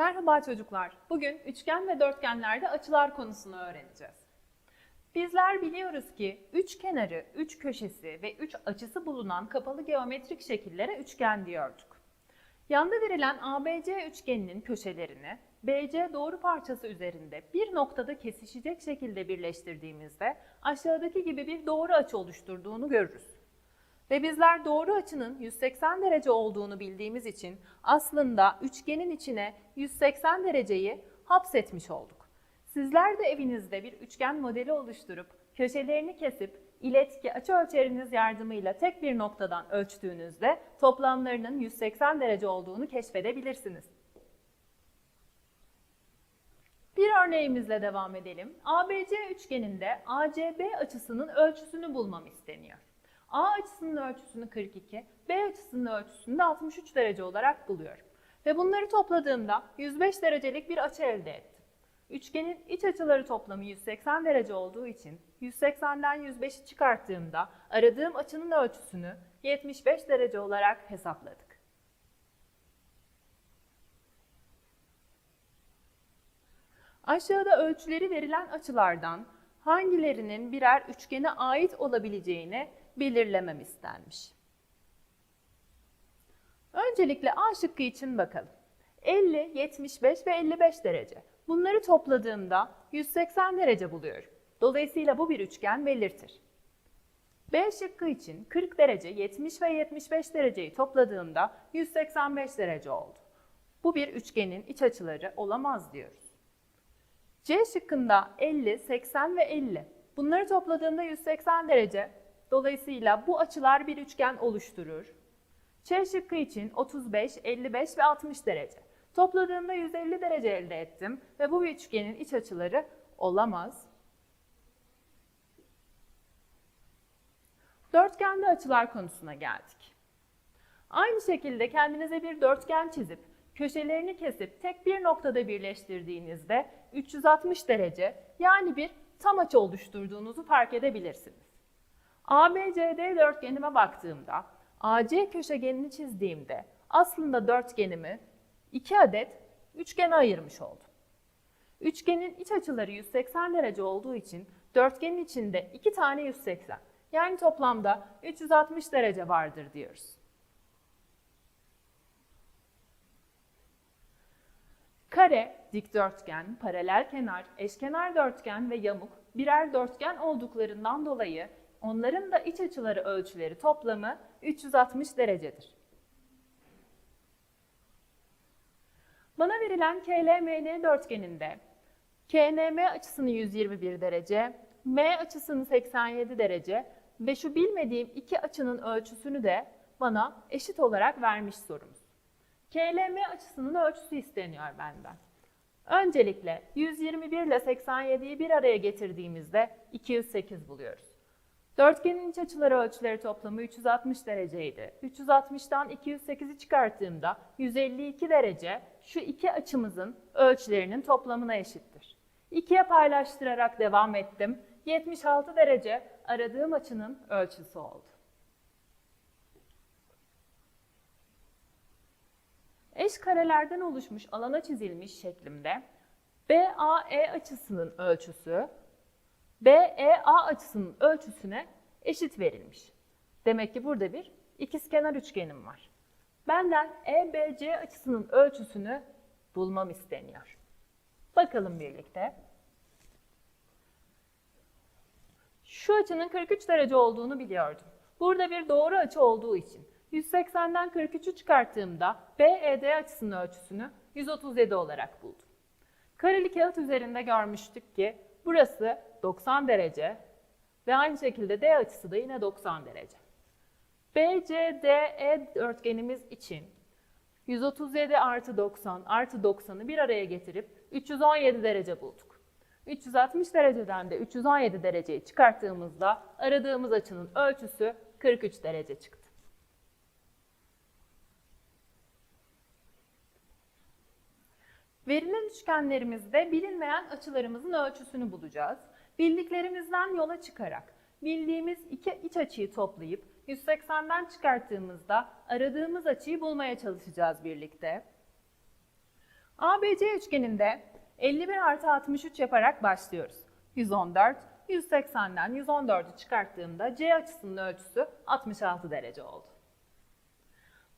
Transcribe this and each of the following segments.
Merhaba çocuklar. Bugün üçgen ve dörtgenlerde açılar konusunu öğreneceğiz. Bizler biliyoruz ki üç kenarı, üç köşesi ve üç açısı bulunan kapalı geometrik şekillere üçgen diyorduk. Yanda verilen ABC üçgeninin köşelerini BC doğru parçası üzerinde bir noktada kesişecek şekilde birleştirdiğimizde aşağıdaki gibi bir doğru açı oluşturduğunu görürüz. Ve bizler doğru açının 180 derece olduğunu bildiğimiz için aslında üçgenin içine 180 dereceyi hapsetmiş olduk. Sizler de evinizde bir üçgen modeli oluşturup köşelerini kesip iletki açı ölçeriniz yardımıyla tek bir noktadan ölçtüğünüzde toplamlarının 180 derece olduğunu keşfedebilirsiniz. Bir örneğimizle devam edelim. ABC üçgeninde ACB açısının ölçüsünü bulmam isteniyor. A açısının ölçüsünü 42, B açısının ölçüsünü de 63 derece olarak buluyorum. Ve bunları topladığımda 105 derecelik bir açı elde ettim. Üçgenin iç açıları toplamı 180 derece olduğu için 180'den 105'i çıkarttığımda aradığım açının ölçüsünü 75 derece olarak hesapladık. Aşağıda ölçüleri verilen açılardan hangilerinin birer üçgene ait olabileceğini belirlemem istenmiş. Öncelikle A şıkkı için bakalım. 50, 75 ve 55 derece. Bunları topladığımda 180 derece buluyorum. Dolayısıyla bu bir üçgen belirtir. B şıkkı için 40 derece, 70 ve 75 dereceyi topladığımda 185 derece oldu. Bu bir üçgenin iç açıları olamaz diyoruz. C şıkkında 50, 80 ve 50. Bunları topladığımda 180 derece. Dolayısıyla bu açılar bir üçgen oluşturur. Ç şıkkı için 35, 55 ve 60 derece. Topladığımda 150 derece elde ettim ve bu üçgenin iç açıları olamaz. Dörtgende açılar konusuna geldik. Aynı şekilde kendinize bir dörtgen çizip köşelerini kesip tek bir noktada birleştirdiğinizde 360 derece yani bir tam açı oluşturduğunuzu fark edebilirsiniz. ABCD dörtgenime baktığımda AC köşegenini çizdiğimde aslında dörtgenimi iki adet üçgene ayırmış oldum. Üçgenin iç açıları 180 derece olduğu için dörtgenin içinde iki tane 180 yani toplamda 360 derece vardır diyoruz. Kare, dikdörtgen, paralel kenar, eşkenar dörtgen ve yamuk birer dörtgen olduklarından dolayı onların da iç açıları ölçüleri toplamı 360 derecedir. Bana verilen KLMN dörtgeninde KNM açısını 121 derece, M açısını 87 derece ve şu bilmediğim iki açının ölçüsünü de bana eşit olarak vermiş sorumuz. KLM açısının ölçüsü isteniyor benden. Öncelikle 121 ile 87'yi bir araya getirdiğimizde 208 buluyoruz. Dörtgenin iç açıları ölçüleri toplamı 360 dereceydi. 360'tan 208'i çıkarttığımda 152 derece şu iki açımızın ölçülerinin toplamına eşittir. İkiye paylaştırarak devam ettim. 76 derece aradığım açının ölçüsü oldu. Eş karelerden oluşmuş alana çizilmiş şeklimde BAE açısının ölçüsü BEA açısının ölçüsüne eşit verilmiş. Demek ki burada bir ikizkenar üçgenim var. Benden EBC açısının ölçüsünü bulmam isteniyor. Bakalım birlikte. Şu açının 43 derece olduğunu biliyordum. Burada bir doğru açı olduğu için 180'den 43'ü çıkarttığımda BED açısının ölçüsünü 137 olarak buldum. Kareli kağıt üzerinde görmüştük ki burası 90 derece ve aynı şekilde D açısı da yine 90 derece. BCDE dörtgenimiz için 137 artı 90 artı 90'ı bir araya getirip 317 derece bulduk. 360 dereceden de 317 dereceyi çıkarttığımızda aradığımız açının ölçüsü 43 derece çıktı. Verilen üçgenlerimizde bilinmeyen açılarımızın ölçüsünü bulacağız. Bildiklerimizden yola çıkarak bildiğimiz iki iç açıyı toplayıp 180'den çıkarttığımızda aradığımız açıyı bulmaya çalışacağız birlikte. ABC üçgeninde 51 artı 63 yaparak başlıyoruz. 114, 180'den 114'ü çıkarttığımda C açısının ölçüsü 66 derece oldu.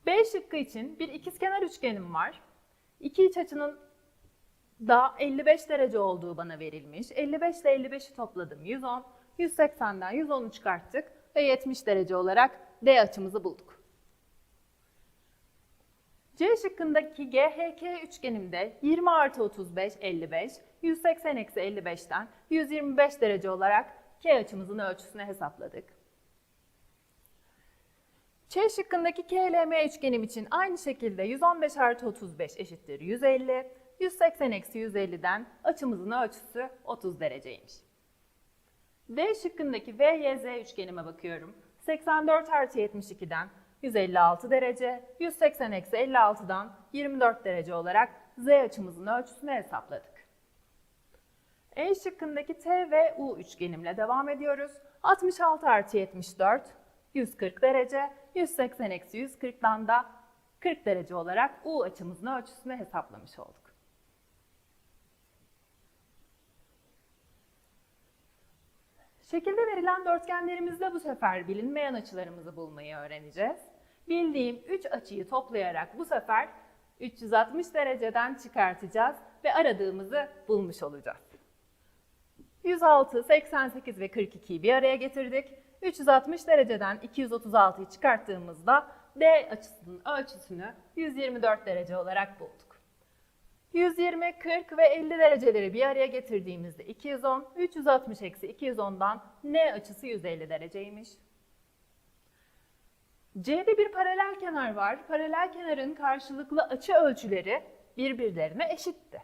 B şıkkı için bir ikizkenar üçgenim var. İki iç açının da 55 derece olduğu bana verilmiş. 55 ile 55'i topladım 110. 180'den 110'u çıkarttık ve 70 derece olarak D açımızı bulduk. C şıkkındaki GHK üçgenimde 20 artı 35 55, 180 eksi 55'ten 125 derece olarak K açımızın ölçüsünü hesapladık. Ç şıkkındaki KLM üçgenim için aynı şekilde 115 artı 35 eşittir 150, 180 eksi 150'den açımızın ölçüsü 30 dereceymiş. D şıkkındaki VYZ üçgenime bakıyorum. 84 artı 72'den 156 derece, 180 eksi 56'dan 24 derece olarak Z açımızın ölçüsünü hesapladık. E şıkkındaki T ve U üçgenimle devam ediyoruz. 66 artı 74, 140 derece, 180 eksi 140'dan da 40 derece olarak U açımızın ölçüsünü hesaplamış olduk. Şekilde verilen dörtgenlerimizde bu sefer bilinmeyen açılarımızı bulmayı öğreneceğiz. Bildiğim 3 açıyı toplayarak bu sefer 360 dereceden çıkartacağız ve aradığımızı bulmuş olacağız. 106, 88 ve 42'yi bir araya getirdik. 360 dereceden 236'yı çıkarttığımızda D açısının ölçüsünü 124 derece olarak bulduk. 120, 40 ve 50 dereceleri bir araya getirdiğimizde 210, 360 eksi 210'dan N açısı 150 dereceymiş. C'de bir paralel kenar var. Paralel kenarın karşılıklı açı ölçüleri birbirlerine eşitti.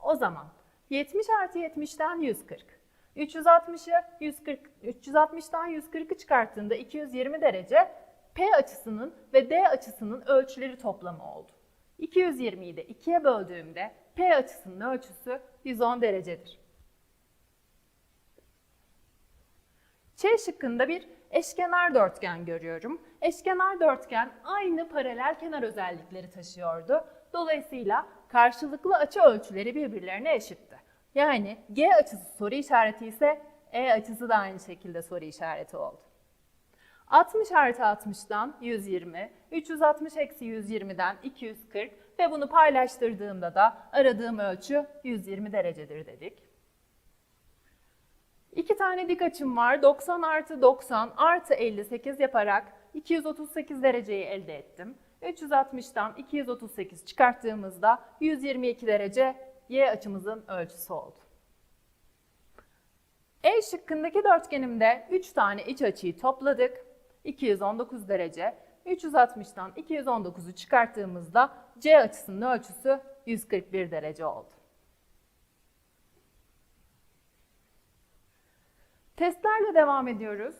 O zaman 70 artı 70'ten 140. 360'ı 140, 360'dan 140'ı çıkarttığında 220 derece P açısının ve D açısının ölçüleri toplamı oldu. 220'yi de 2'ye böldüğümde P açısının ölçüsü 110 derecedir. Ç şıkkında bir eşkenar dörtgen görüyorum. Eşkenar dörtgen aynı paralel kenar özellikleri taşıyordu. Dolayısıyla karşılıklı açı ölçüleri birbirlerine eşitti. Yani G açısı soru işareti ise E açısı da aynı şekilde soru işareti oldu. 60 artı 60'dan 120, 360 eksi 120'den 240 ve bunu paylaştırdığımda da aradığım ölçü 120 derecedir dedik. İki tane dik açım var. 90 artı 90 artı 58 yaparak 238 dereceyi elde ettim. 360'dan 238 çıkarttığımızda 122 derece Y açımızın ölçüsü oldu. E şıkkındaki dörtgenimde 3 tane iç açıyı topladık. 219 derece. 360'dan 219'u çıkarttığımızda C açısının ölçüsü 141 derece oldu. Testlerle devam ediyoruz.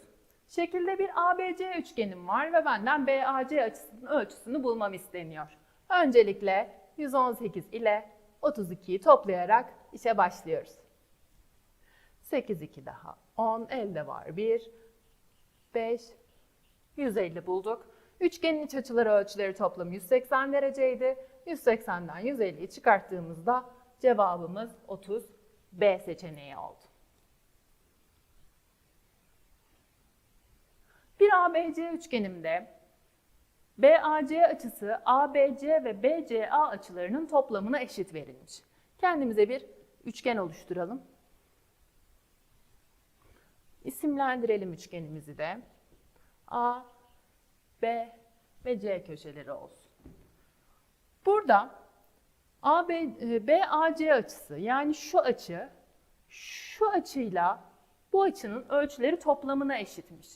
Şekilde bir ABC üçgenim var ve benden BAC açısının ölçüsünü bulmam isteniyor. Öncelikle 118 ile 32'yi toplayarak işe başlıyoruz. 8, 2 daha 10, elde var 1, 5, 150 bulduk. Üçgenin iç açıları ölçüleri toplamı 180 dereceydi. 180'den 150'yi çıkarttığımızda cevabımız 30 B seçeneği oldu. Bir ABC üçgenimde BAC açısı ABC ve BCA açılarının toplamına eşit verilmiş. Kendimize bir üçgen oluşturalım. İsimlendirelim üçgenimizi de. A, B ve C köşeleri olsun. Burada AB, e, BAC açısı yani şu açı şu açıyla bu açının ölçüleri toplamına eşitmiş.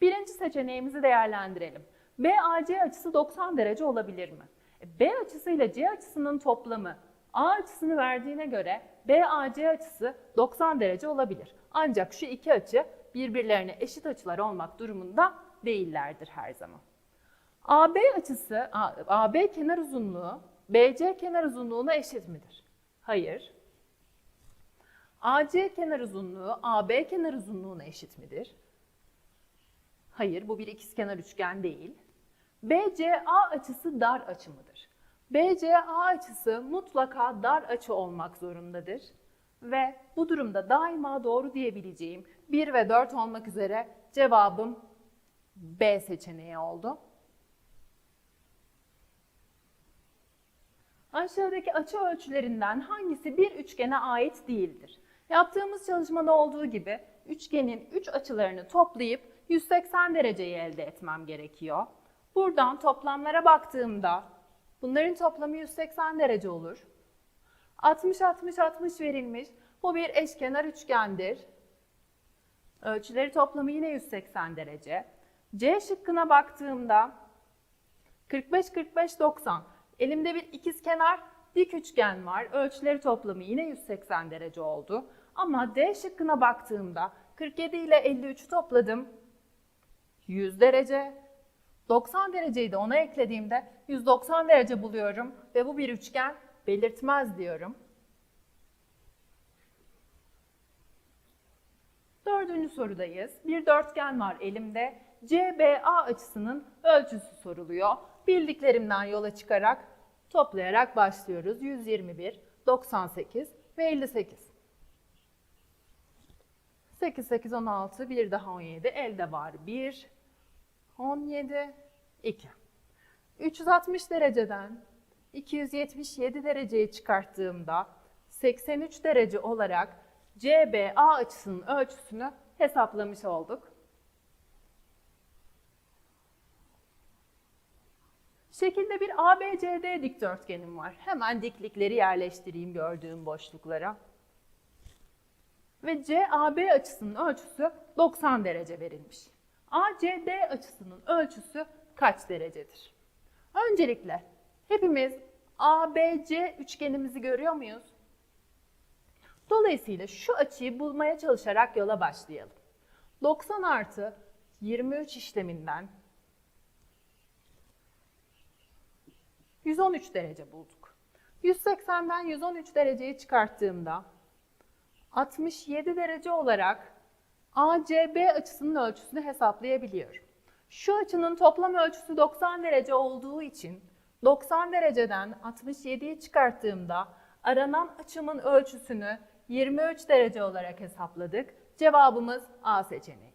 Birinci seçeneğimizi değerlendirelim. BAC açısı 90 derece olabilir mi? E, B açısıyla C açısının toplamı A açısını verdiğine göre BAC açısı 90 derece olabilir. Ancak şu iki açı birbirlerine eşit açılar olmak durumunda değillerdir her zaman. AB açısı, AB kenar uzunluğu BC kenar uzunluğuna eşit midir? Hayır. AC kenar uzunluğu AB kenar uzunluğuna eşit midir? Hayır, bu bir ikizkenar üçgen değil. BCA açısı dar açı mıdır? BCA açısı mutlaka dar açı olmak zorundadır. Ve bu durumda daima doğru diyebileceğim 1 ve 4 olmak üzere cevabım B seçeneği oldu. Aşağıdaki açı ölçülerinden hangisi bir üçgene ait değildir? Yaptığımız çalışmada olduğu gibi üçgenin üç açılarını toplayıp 180 dereceyi elde etmem gerekiyor. Buradan toplamlara baktığımda bunların toplamı 180 derece olur. 60 60 60 verilmiş. Bu bir eşkenar üçgendir. Ölçüleri toplamı yine 180 derece. C şıkkına baktığımda 45 45 90. Elimde bir ikizkenar dik üçgen var. Ölçüleri toplamı yine 180 derece oldu. Ama D şıkkına baktığımda 47 ile 53'ü topladım. 100 derece. 90 dereceyi de ona eklediğimde 190 derece buluyorum ve bu bir üçgen belirtmez diyorum. Dördüncü sorudayız. Bir dörtgen var elimde. CBA açısının ölçüsü soruluyor. Bildiklerimden yola çıkarak toplayarak başlıyoruz. 121, 98 ve 58. 8, 8, 16, bir daha 17. Elde var 1, 17, 2. 360 dereceden 277 dereceyi çıkarttığımda 83 derece olarak CBA açısının ölçüsünü hesaplamış olduk. Şekilde bir ABCD dikdörtgenim var. Hemen diklikleri yerleştireyim gördüğüm boşluklara. Ve CAB açısının ölçüsü 90 derece verilmiş. ACD açısının ölçüsü kaç derecedir? Öncelikle hepimiz ABC üçgenimizi görüyor muyuz? Dolayısıyla şu açıyı bulmaya çalışarak yola başlayalım. 90 artı 23 işleminden 113 derece bulduk. 180'den 113 dereceyi çıkarttığımda 67 derece olarak ACB açısının ölçüsünü hesaplayabiliyorum. Şu açının toplam ölçüsü 90 derece olduğu için 90 dereceden 67'yi çıkarttığımda aranan açımın ölçüsünü 23 derece olarak hesapladık. Cevabımız A seçeneği.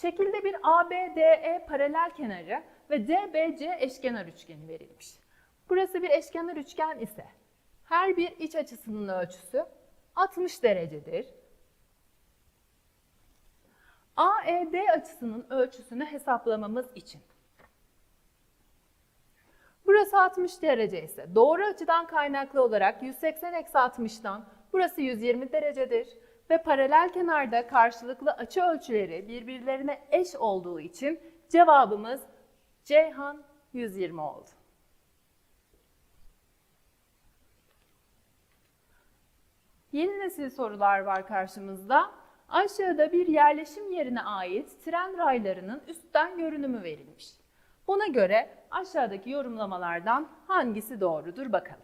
Şekilde bir ABDE paralel kenarı ve DBC eşkenar üçgeni verilmiş. Burası bir eşkenar üçgen ise her bir iç açısının ölçüsü 60 derecedir. AED açısının ölçüsünü hesaplamamız için Burası 60 derece ise doğru açıdan kaynaklı olarak 180 eksi 60'tan burası 120 derecedir. Ve paralel kenarda karşılıklı açı ölçüleri birbirlerine eş olduğu için cevabımız Ceyhan 120 oldu. Yeni nesil sorular var karşımızda. Aşağıda bir yerleşim yerine ait tren raylarının üstten görünümü verilmiş. Buna göre aşağıdaki yorumlamalardan hangisi doğrudur bakalım.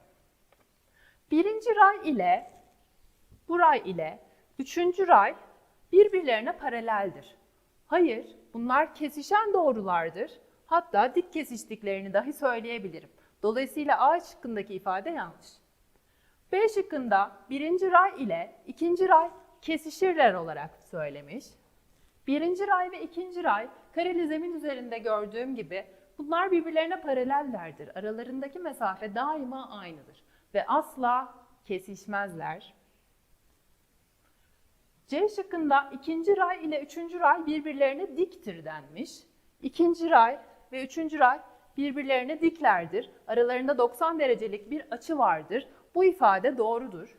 Birinci ray ile bu ray ile üçüncü ray birbirlerine paraleldir. Hayır, bunlar kesişen doğrulardır. Hatta dik kesiştiklerini dahi söyleyebilirim. Dolayısıyla A şıkkındaki ifade yanlış. B şıkkında birinci ray ile ikinci ray kesişirler olarak söylemiş. Birinci ray ve ikinci ray kareli zemin üzerinde gördüğüm gibi bunlar birbirlerine paralellerdir. Aralarındaki mesafe daima aynıdır ve asla kesişmezler. C şıkkında ikinci ray ile üçüncü ray birbirlerine diktir denmiş. İkinci ray ve üçüncü ray birbirlerine diklerdir. Aralarında 90 derecelik bir açı vardır. Bu ifade doğrudur.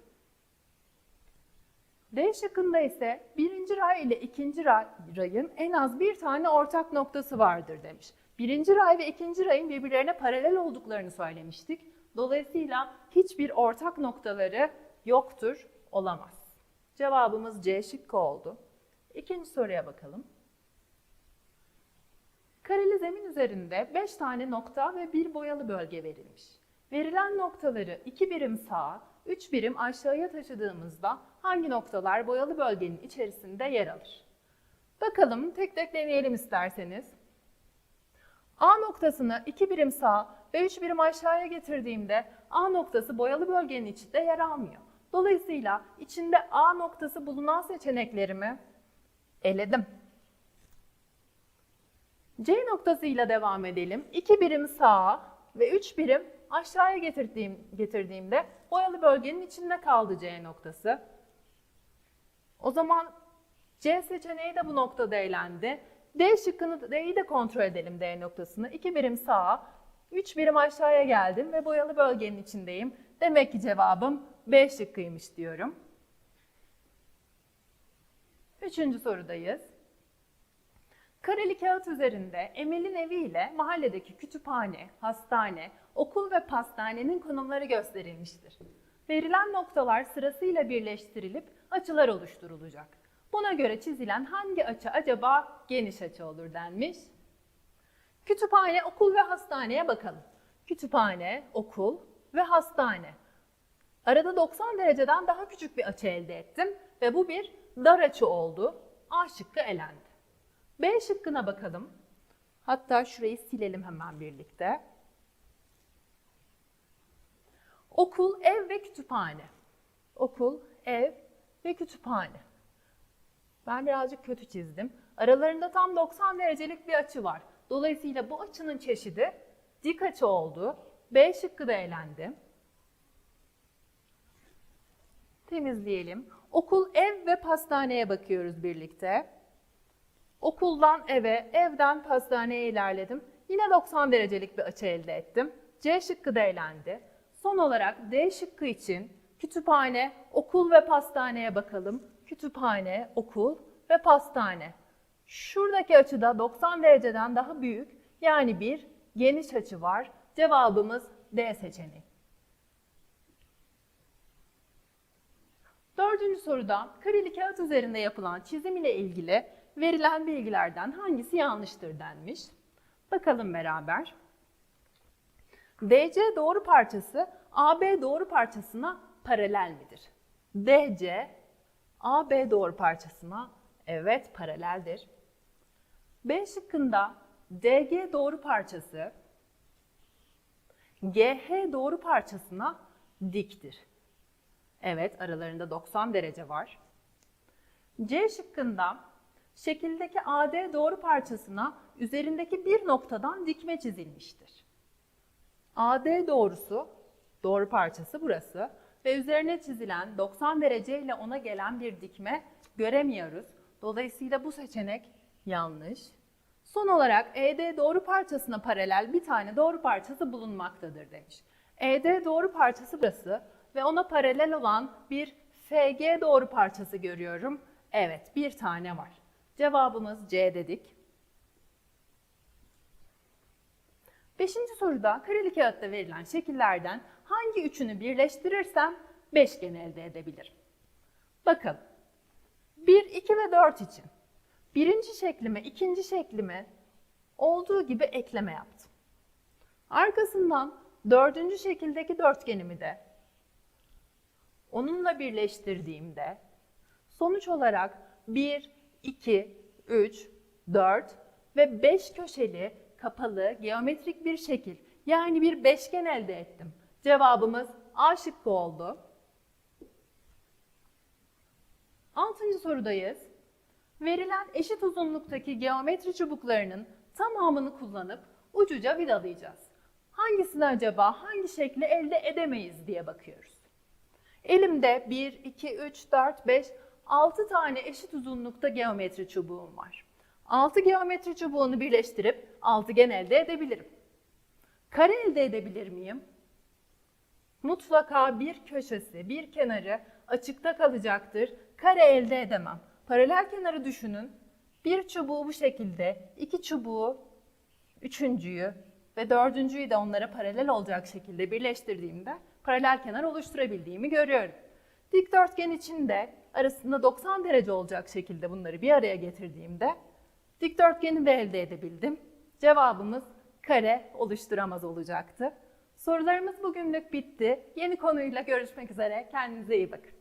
D şıkkında ise birinci ray ile ikinci ray, rayın en az bir tane ortak noktası vardır demiş. Birinci ray ve ikinci rayın birbirlerine paralel olduklarını söylemiştik. Dolayısıyla hiçbir ortak noktaları yoktur, olamaz. Cevabımız C şıkkı oldu. İkinci soruya bakalım. Kareli zemin üzerinde 5 tane nokta ve bir boyalı bölge verilmiş. Verilen noktaları 2 birim sağa, 3 birim aşağıya taşıdığımızda hangi noktalar boyalı bölgenin içerisinde yer alır? Bakalım tek tek deneyelim isterseniz. A noktasını 2 birim sağ ve 3 birim aşağıya getirdiğimde A noktası boyalı bölgenin içinde yer almıyor. Dolayısıyla içinde A noktası bulunan seçeneklerimi eledim. C noktasıyla devam edelim. 2 birim sağa ve 3 birim aşağıya getirdiğim, getirdiğimde boyalı bölgenin içinde kaldı C noktası. O zaman C seçeneği de bu noktada elendi. D şıkkını D'yi de kontrol edelim D noktasını. 2 birim sağa, 3 birim aşağıya geldim ve boyalı bölgenin içindeyim. Demek ki cevabım B şıkkıymış diyorum. Üçüncü sorudayız. Kareli kağıt üzerinde Emel'in evi ile mahalledeki kütüphane, hastane, okul ve pastanenin konumları gösterilmiştir. Verilen noktalar sırasıyla birleştirilip açılar oluşturulacak. Buna göre çizilen hangi açı acaba geniş açı olur denmiş. Kütüphane, okul ve hastaneye bakalım. Kütüphane, okul ve hastane. Arada 90 dereceden daha küçük bir açı elde ettim ve bu bir dar açı oldu. A şıkkı elendi. B şıkkına bakalım. Hatta şurayı silelim hemen birlikte. Okul, ev ve kütüphane. Okul, ev ve kütüphane. Ben birazcık kötü çizdim. Aralarında tam 90 derecelik bir açı var. Dolayısıyla bu açının çeşidi dik açı oldu. B şıkkı da elendi. Temizleyelim. Okul, ev ve pastaneye bakıyoruz birlikte. Okuldan eve, evden pastaneye ilerledim. Yine 90 derecelik bir açı elde ettim. C şıkkı da elendi. Son olarak D şıkkı için kütüphane, okul ve pastaneye bakalım. Kütüphane, okul ve pastane. Şuradaki açıda 90 dereceden daha büyük yani bir geniş açı var. Cevabımız D seçeneği. Dördüncü soruda kareli kağıt üzerinde yapılan çizim ile ilgili verilen bilgilerden hangisi yanlıştır denmiş. Bakalım beraber. DC doğru parçası AB doğru parçasına paralel midir? DC AB doğru parçasına evet paraleldir. B şıkkında DG doğru parçası GH doğru parçasına diktir. Evet aralarında 90 derece var. C şıkkında şekildeki AD doğru parçasına üzerindeki bir noktadan dikme çizilmiştir. AD doğrusu, doğru parçası burası ve üzerine çizilen 90 derece ile ona gelen bir dikme göremiyoruz. Dolayısıyla bu seçenek yanlış. Son olarak ED doğru parçasına paralel bir tane doğru parçası bulunmaktadır demiş. ED doğru parçası burası ve ona paralel olan bir FG doğru parçası görüyorum. Evet, bir tane var. Cevabımız C dedik. Beşinci soruda kareli kağıtta verilen şekillerden hangi üçünü birleştirirsem beşgen elde edebilirim? Bakın. 1, 2 ve 4 için birinci şeklime, ikinci şeklime olduğu gibi ekleme yaptım. Arkasından dördüncü şekildeki dörtgenimi de onunla birleştirdiğimde sonuç olarak 1, 2, 3, 4 ve 5 köşeli kapalı geometrik bir şekil yani bir beşgen elde ettim. Cevabımız A şıkkı oldu. Altıncı sorudayız. Verilen eşit uzunluktaki geometri çubuklarının tamamını kullanıp ucuca vidalayacağız. Hangisini acaba hangi şekli elde edemeyiz diye bakıyoruz. Elimde 1, 2, 3, 4, 5, 6 tane eşit uzunlukta geometri çubuğum var. 6 geometri çubuğunu birleştirip altıgen elde edebilirim. Kare elde edebilir miyim? Mutlaka bir köşesi, bir kenarı açıkta kalacaktır. Kare elde edemem. Paralel kenarı düşünün. Bir çubuğu bu şekilde, iki çubuğu, üçüncüyü ve dördüncüyü de onlara paralel olacak şekilde birleştirdiğimde paralel kenar oluşturabildiğimi görüyorum. Dikdörtgen içinde arasında 90 derece olacak şekilde bunları bir araya getirdiğimde dikdörtgeni de elde edebildim. Cevabımız kare oluşturamaz olacaktı. Sorularımız bugünlük bitti. Yeni konuyla görüşmek üzere. Kendinize iyi bakın.